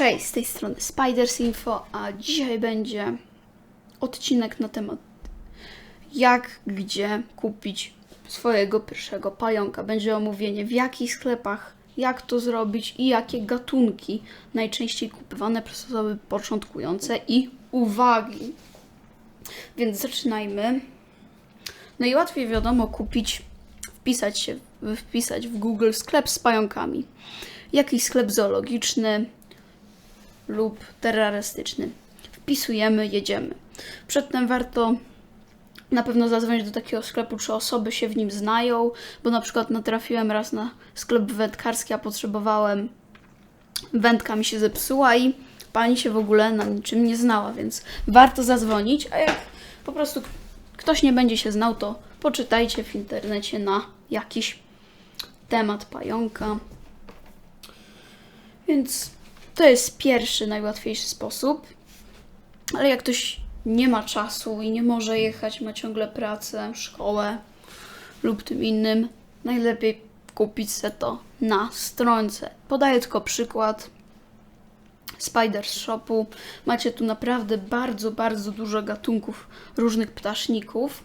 Cześć, z tej strony Spiders Info, a dzisiaj będzie odcinek na temat jak, gdzie kupić swojego pierwszego pająka. Będzie omówienie w jakich sklepach, jak to zrobić i jakie gatunki najczęściej kupywane przez osoby początkujące i uwagi. Więc zaczynajmy. Najłatwiej wiadomo kupić, wpisać się, wpisać w Google sklep z pająkami. Jakiś sklep zoologiczny, lub terrorystyczny. Wpisujemy, jedziemy. Przedtem warto na pewno zadzwonić do takiego sklepu, czy osoby się w nim znają, bo na przykład natrafiłem raz na sklep wędkarski, a potrzebowałem wędka mi się zepsuła i pani się w ogóle na niczym nie znała, więc warto zadzwonić, a jak po prostu ktoś nie będzie się znał, to poczytajcie w internecie na jakiś temat pająka. Więc to jest pierwszy, najłatwiejszy sposób. Ale jak ktoś nie ma czasu i nie może jechać, ma ciągle pracę, szkołę lub tym innym, najlepiej kupić se to na stronce. Podaję tylko przykład Spiders Shopu. Macie tu naprawdę bardzo, bardzo dużo gatunków różnych ptaszników.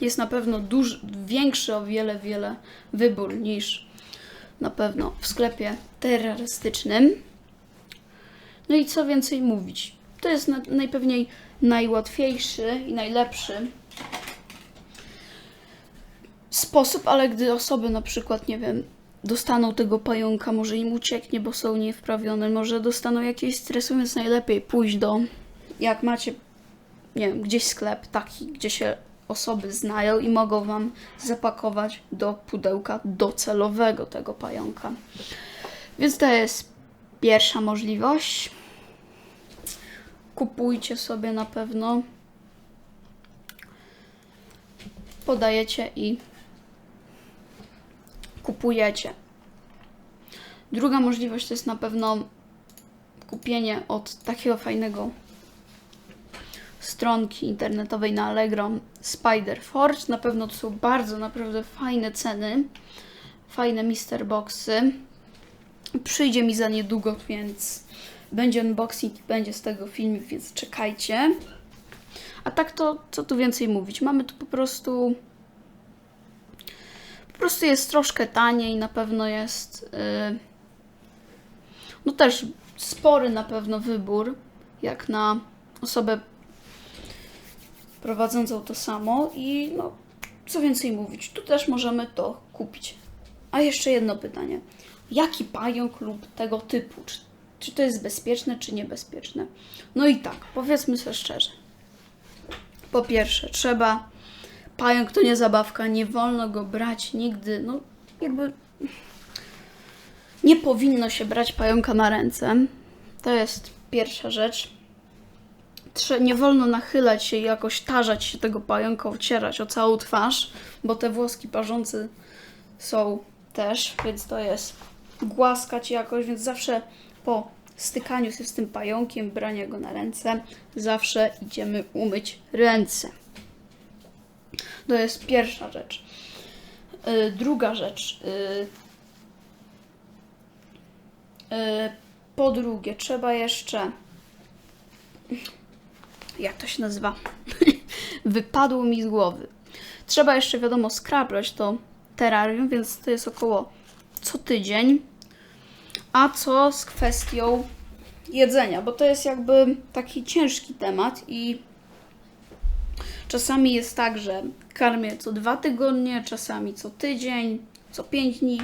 Jest na pewno duży, większy o wiele, wiele wybór niż na pewno w sklepie terrorystycznym. No i co więcej mówić? To jest na, najpewniej najłatwiejszy i najlepszy sposób, ale gdy osoby na przykład, nie wiem, dostaną tego pająka, może im ucieknie, bo są niewprawione, może dostaną jakieś stresu, więc najlepiej pójść do, jak macie, nie wiem, gdzieś sklep taki, gdzie się osoby znają i mogą Wam zapakować do pudełka docelowego tego pająka. Więc to jest pierwsza możliwość. Kupujcie sobie na pewno. Podajecie i kupujecie. Druga możliwość to jest na pewno kupienie od takiego fajnego stronki internetowej na Allegro Spider Forge. Na pewno to są bardzo naprawdę fajne ceny, fajne Mister Boxy. Przyjdzie mi za niedługo, więc będzie unboxing i będzie z tego filmik, więc czekajcie. A tak to, co tu więcej mówić? Mamy tu po prostu. Po prostu jest troszkę taniej, na pewno jest. Yy, no też spory na pewno wybór, jak na osobę prowadzącą to samo i no, co więcej mówić, tu też możemy to kupić. A jeszcze jedno pytanie. Jaki pająk lub tego typu? Czy, czy to jest bezpieczne, czy niebezpieczne? No i tak, powiedzmy sobie szczerze. Po pierwsze, trzeba. Pająk to nie zabawka, nie wolno go brać nigdy. No, jakby. Nie powinno się brać pająka na ręce. To jest pierwsza rzecz. Nie wolno nachylać się i jakoś tarzać się tego pająka, ocierać o całą twarz, bo te włoski parzące są też, więc to jest głaskać jakoś, więc zawsze po stykaniu się z tym pająkiem, brania go na ręce, zawsze idziemy umyć ręce. To jest pierwsza rzecz. Yy, druga rzecz. Yy, yy, po drugie, trzeba jeszcze. Jak to się nazywa? Wypadło mi z głowy. Trzeba jeszcze, wiadomo, skraplać to terrarium, więc to jest około co tydzień. A co z kwestią jedzenia? Bo to jest jakby taki ciężki temat i czasami jest tak, że karmię co dwa tygodnie, czasami co tydzień, co pięć dni.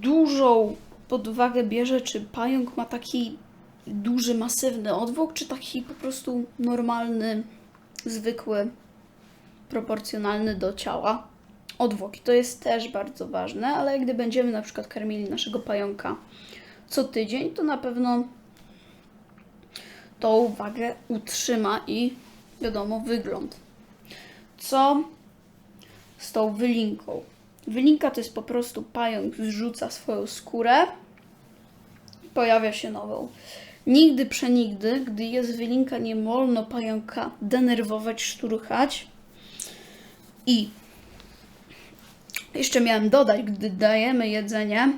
Dużą pod uwagę bierze, czy pająk ma taki duży, masywny odwłok, czy taki po prostu normalny, zwykły, proporcjonalny do ciała odwłok. I to jest też bardzo ważne, ale gdy będziemy na przykład karmili naszego pająka co tydzień, to na pewno tą wagę utrzyma i wiadomo, wygląd. Co z tą wylinką? Wylinka to jest po prostu pająk zrzuca swoją skórę, pojawia się nową. Nigdy przenigdy, gdy jest wylinka, nie wolno pająka denerwować, szturchać. I jeszcze miałem dodać, gdy dajemy jedzenie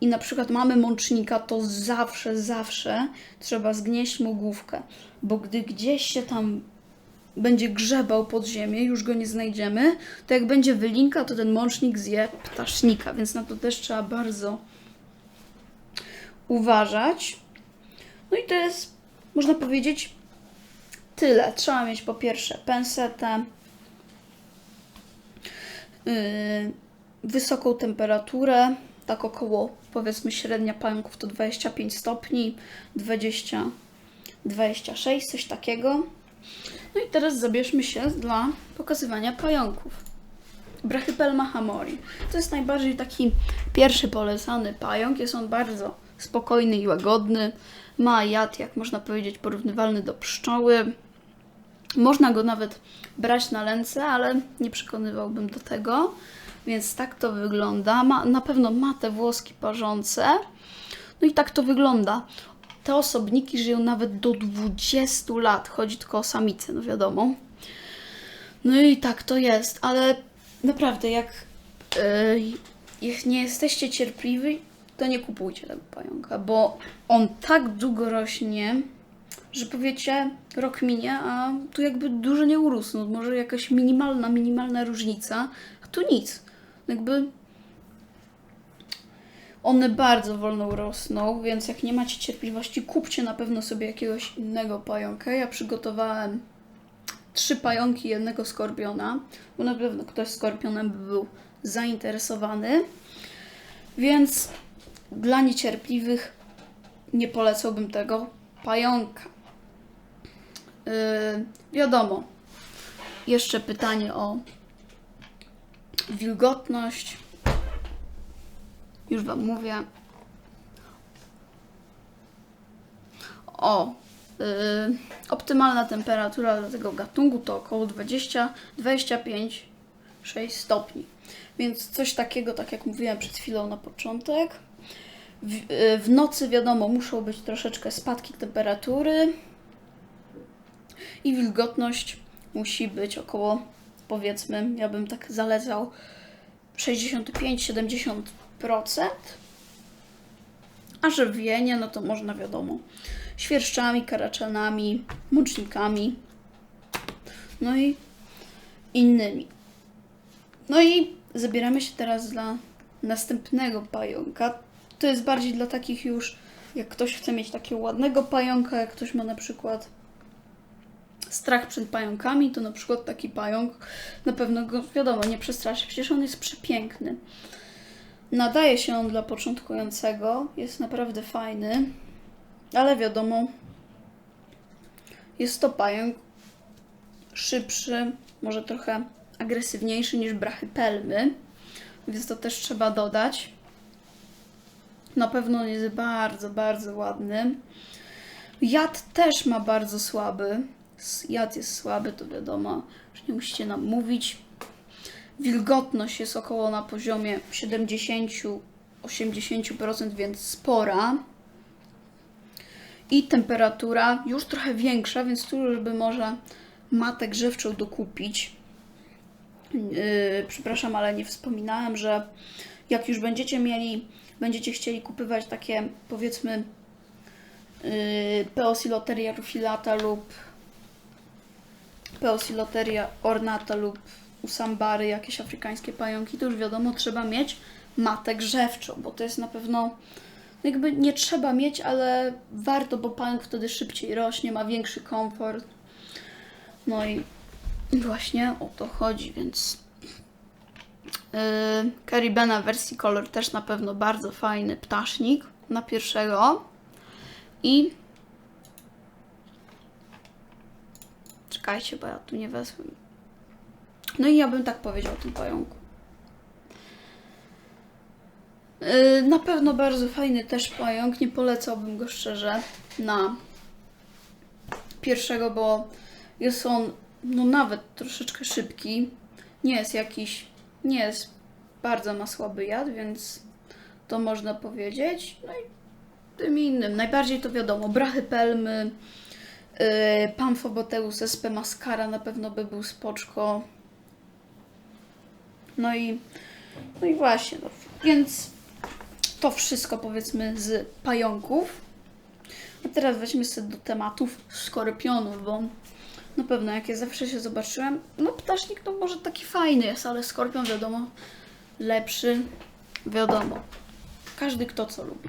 i na przykład mamy mącznika, to zawsze, zawsze trzeba zgnieść mu główkę, bo gdy gdzieś się tam będzie grzebał pod ziemię, już go nie znajdziemy, to jak będzie wylinka, to ten mącznik zje ptasznika, więc na to też trzeba bardzo uważać. No i to jest, można powiedzieć, tyle. Trzeba mieć po pierwsze pensetę, yy, wysoką temperaturę, tak około powiedzmy średnia pająków to 25 stopni, 20, 26, coś takiego. No i teraz zabierzmy się dla pokazywania pająków. Brachypelma hamori. To jest najbardziej taki pierwszy polecany pająk. Jest on bardzo spokojny i łagodny. Ma jad, jak można powiedzieć, porównywalny do pszczoły. Można go nawet brać na ręce, ale nie przekonywałbym do tego. Więc tak to wygląda. Ma, na pewno ma te włoski parzące. No i tak to wygląda. Te osobniki żyją nawet do 20 lat. Chodzi tylko o samice, no wiadomo. No i tak to jest, ale naprawdę, jak, yy, nie jesteście cierpliwi, to nie kupujcie tego pająka, bo on tak długo rośnie, że powiecie, rok minie, a tu jakby dużo nie urósł. No, może jakaś minimalna, minimalna różnica, a tu nic. Jakby one bardzo wolno rosną, więc jak nie macie cierpliwości, kupcie na pewno sobie jakiegoś innego pająka. Ja przygotowałem trzy pająki jednego skorpiona, bo na pewno ktoś skorpionem by był zainteresowany. Więc dla niecierpliwych nie polecałbym tego pająka. Yy, wiadomo, jeszcze pytanie o wilgotność. Już Wam mówię. O, yy, optymalna temperatura dla tego gatunku to około 20-25 6 stopni. Więc coś takiego, tak jak mówiłem przed chwilą na początek. W, yy, w nocy, wiadomo, muszą być troszeczkę spadki temperatury i wilgotność musi być około, powiedzmy, ja bym tak zalecał 65-70%. A żywienie, no to można wiadomo, świerszczami, karaczanami, mącznikami, no i innymi. No i zabieramy się teraz dla następnego pająka. To jest bardziej dla takich już, jak ktoś chce mieć takiego ładnego pająka, jak ktoś ma na przykład strach przed pająkami, to na przykład taki pająk na pewno go, wiadomo, nie przestraszy. Przecież on jest przepiękny. Nadaje się on dla początkującego, jest naprawdę fajny, ale wiadomo, jest to pająk szybszy, może trochę agresywniejszy niż brachypelmy, więc to też trzeba dodać. Na pewno on jest bardzo, bardzo ładny. Jad też ma bardzo słaby. Jad jest słaby, to wiadomo, że nie musicie nam mówić. Wilgotność jest około na poziomie 70-80%, więc spora. I temperatura już trochę większa, więc tu, żeby może matę grzewczą dokupić. Yy, przepraszam, ale nie wspominałem, że jak już będziecie mieli, będziecie chcieli kupywać takie powiedzmy yy, Peosiloteria rufilata lub Peosiloteria ornata lub usambary, jakieś afrykańskie pająki, to już wiadomo, trzeba mieć matę grzewczą, bo to jest na pewno jakby nie trzeba mieć, ale warto, bo pająk wtedy szybciej rośnie, ma większy komfort. No i właśnie o to chodzi, więc Caribena wersji kolor też na pewno bardzo fajny ptasznik na pierwszego i czekajcie, bo ja tu nie wezmę. No i ja bym tak powiedział o tym pająku. Yy, Na pewno bardzo fajny też pająk. Nie polecałbym go szczerze na pierwszego, bo jest on no nawet troszeczkę szybki. Nie jest jakiś, nie jest bardzo ma słaby jad, więc to można powiedzieć. No i tym innym. Najbardziej to wiadomo, brachypelmy, yy, Pamphoboteus sp mascara na pewno by był spoczko. No i, no i właśnie, no, więc to wszystko powiedzmy z pająków. A teraz weźmy sobie do tematów skorpionów, bo na pewno jak ja zawsze się zobaczyłem, no ptasznik to może taki fajny jest, ale skorpion wiadomo lepszy, wiadomo. Każdy kto co lubi.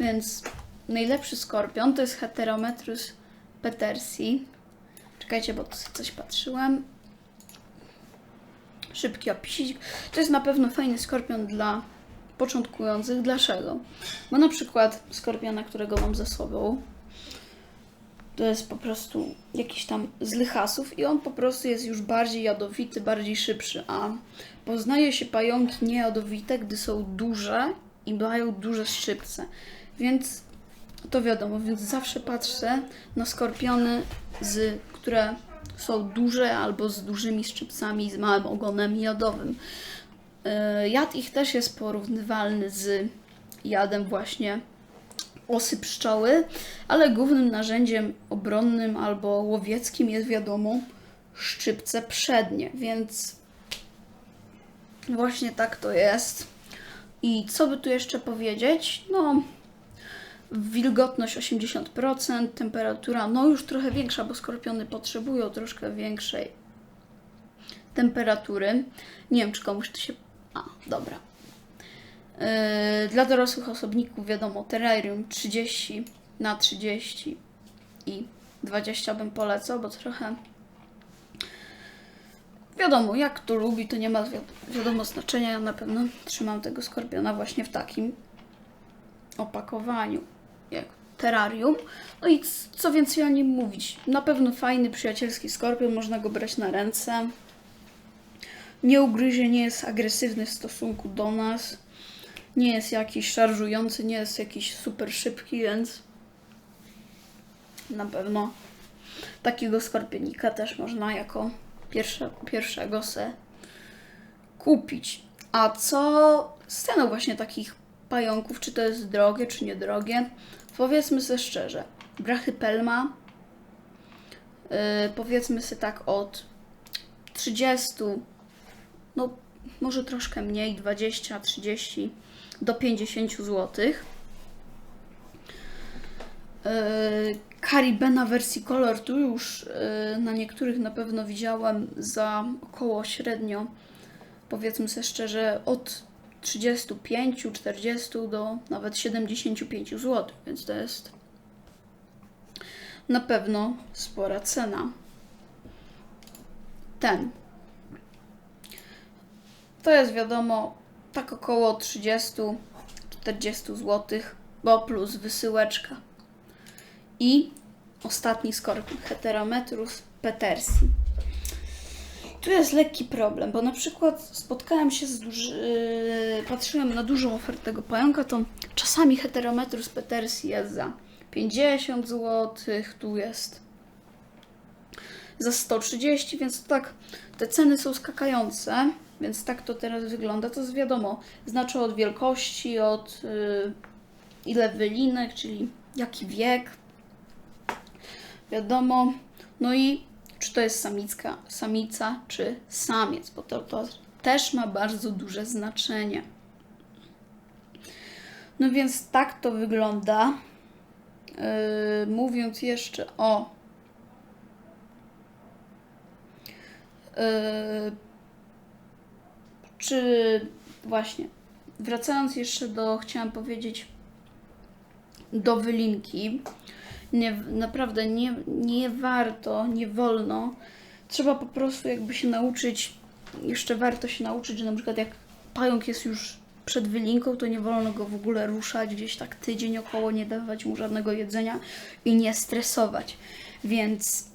Więc najlepszy skorpion to jest Heterometrus petersi. Czekajcie, bo tu coś patrzyłem. Szybki opisik. To jest na pewno fajny skorpion dla początkujących. Dlaczego? Bo na przykład skorpiona, którego mam ze sobą, to jest po prostu jakiś tam z lychasów i on po prostu jest już bardziej jadowity, bardziej szybszy, a poznaje się pająki niejadowite, gdy są duże i mają duże szczypce. Więc to wiadomo, więc zawsze patrzę na skorpiony, z, które są duże albo z dużymi szczypcami, z małym ogonem jadowym. Yy, Jad ich też jest porównywalny z jadem właśnie osy pszczoły, ale głównym narzędziem obronnym albo łowieckim jest wiadomo szczypce przednie, więc właśnie tak to jest. I co by tu jeszcze powiedzieć? No, wilgotność 80%, temperatura no już trochę większa, bo skorpiony potrzebują troszkę większej temperatury. Nie wiem, czy komuś to się. A, dobra. Yy, dla dorosłych osobników wiadomo, terrarium 30 na 30 i 20 bym polecał, bo trochę wiadomo, jak kto lubi, to nie ma wi- wiadomo znaczenia. Ja na pewno trzymam tego skorpiona właśnie w takim opakowaniu, jak terrarium. No i co więcej o nim mówić? Na pewno fajny, przyjacielski skorpion, można go brać na ręce. Nie ugryzie, nie jest agresywny w stosunku do nas. Nie jest jakiś szarżujący, nie jest jakiś super szybki, więc na pewno takiego skorpionika też można jako pierwsze, pierwszego se kupić. A co z ceną właśnie takich pająków? Czy to jest drogie, czy niedrogie? Powiedzmy sobie szczerze. Brachypelma yy, powiedzmy sobie tak od 30, no może troszkę mniej, 20, 30 do 50 zł. Caribena wersji Color tu już yy, na niektórych na pewno widziałam za około średnio, powiedzmy sobie szczerze, od 35, 40 do nawet 75 zł, więc to jest na pewno spora cena. Ten. To jest wiadomo tak około 30-40 zł, bo plus wysyłeczka. I ostatni skorpion, Heterometrus petersi. Tu jest lekki problem, bo na przykład spotkałem się z duży... yy, patrzyłem na dużą ofertę tego pająka, to czasami Heterometrus petersi jest za 50 zł, tu jest za 130, więc tak te ceny są skakające, więc tak to teraz wygląda. To jest wiadomo, znaczy od wielkości, od y, ile wylinek, czyli jaki wiek. Wiadomo. No i czy to jest samicka, samica, czy samiec, bo to, to też ma bardzo duże znaczenie. No więc tak to wygląda. Yy, mówiąc jeszcze o yy, czy właśnie wracając jeszcze do, chciałam powiedzieć, do wylinki. Nie, naprawdę nie, nie warto, nie wolno. Trzeba po prostu jakby się nauczyć, jeszcze warto się nauczyć, że na przykład jak pająk jest już przed wylinką, to nie wolno go w ogóle ruszać gdzieś tak tydzień około, nie dawać mu żadnego jedzenia i nie stresować. Więc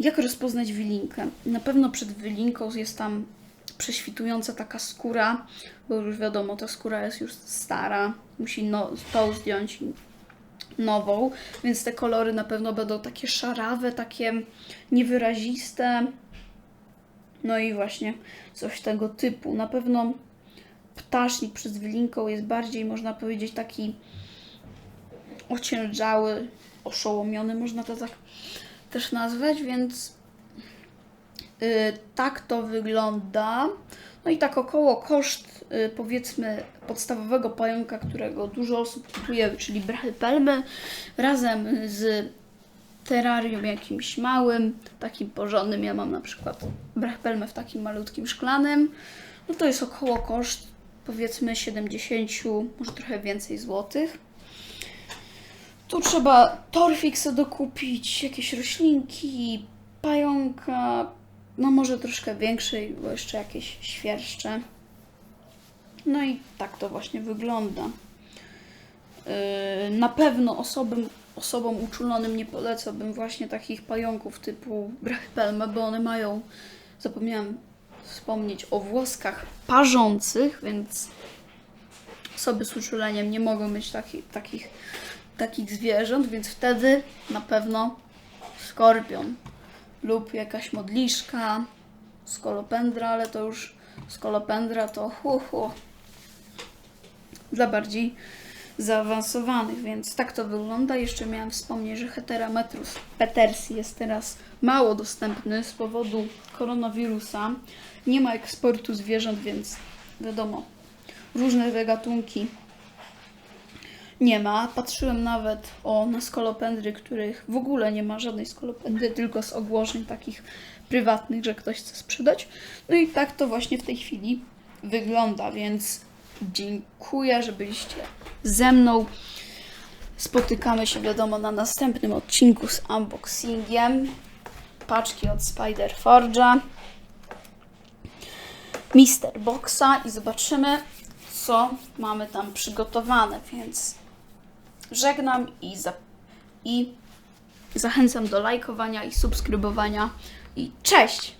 jak rozpoznać wylinkę? Na pewno przed wylinką jest tam prześwitująca taka skóra, bo już wiadomo, ta skóra jest już stara, musi no, tą zdjąć nową, więc te kolory na pewno będą takie szarawe, takie niewyraziste. No i właśnie coś tego typu. Na pewno ptasznik przed wylinką jest bardziej, można powiedzieć, taki ociężały, oszołomiony, można to tak też nazwać, więc tak to wygląda. No i tak około koszt y, powiedzmy podstawowego pająka, którego dużo osób kupuje, czyli brachypelmy, razem z terrarium jakimś małym, takim porządnym. Ja mam na przykład brachypelmę w takim malutkim szklanym. No to jest około koszt powiedzmy 70, może trochę więcej złotych. Tu trzeba torfik dokupić, jakieś roślinki, pająka, no może troszkę większej, bo jeszcze jakieś świerszcze. No i tak to właśnie wygląda. Yy, Na pewno osobom, osobom uczulonym nie polecałbym właśnie takich pająków typu brachypelma, bo one mają, zapomniałam wspomnieć o włoskach parzących, więc osoby z uczuleniem nie mogą mieć taki, takich, takich zwierząt, więc wtedy na pewno skorpion lub jakaś modliszka, skolopendra, ale to już skolopendra to hu, hu dla bardziej zaawansowanych, więc tak to wygląda. Jeszcze miałam wspomnieć, że Heterametrus petersi jest teraz mało dostępny z powodu koronawirusa. Nie ma eksportu zwierząt, więc wiadomo, różne gatunki nie ma. Patrzyłem nawet o, na skolopendry, których w ogóle nie ma żadnej skolopendry, tylko z ogłoszeń takich prywatnych, że ktoś chce sprzedać. No i tak to właśnie w tej chwili wygląda, więc dziękuję, że byliście ze mną. Spotykamy się, wiadomo, na następnym odcinku z unboxingiem paczki od Spider Forge'a, Mister Boxa i zobaczymy, co mamy tam przygotowane, więc żegnam i, za, i zachęcam do lajkowania i subskrybowania i cześć!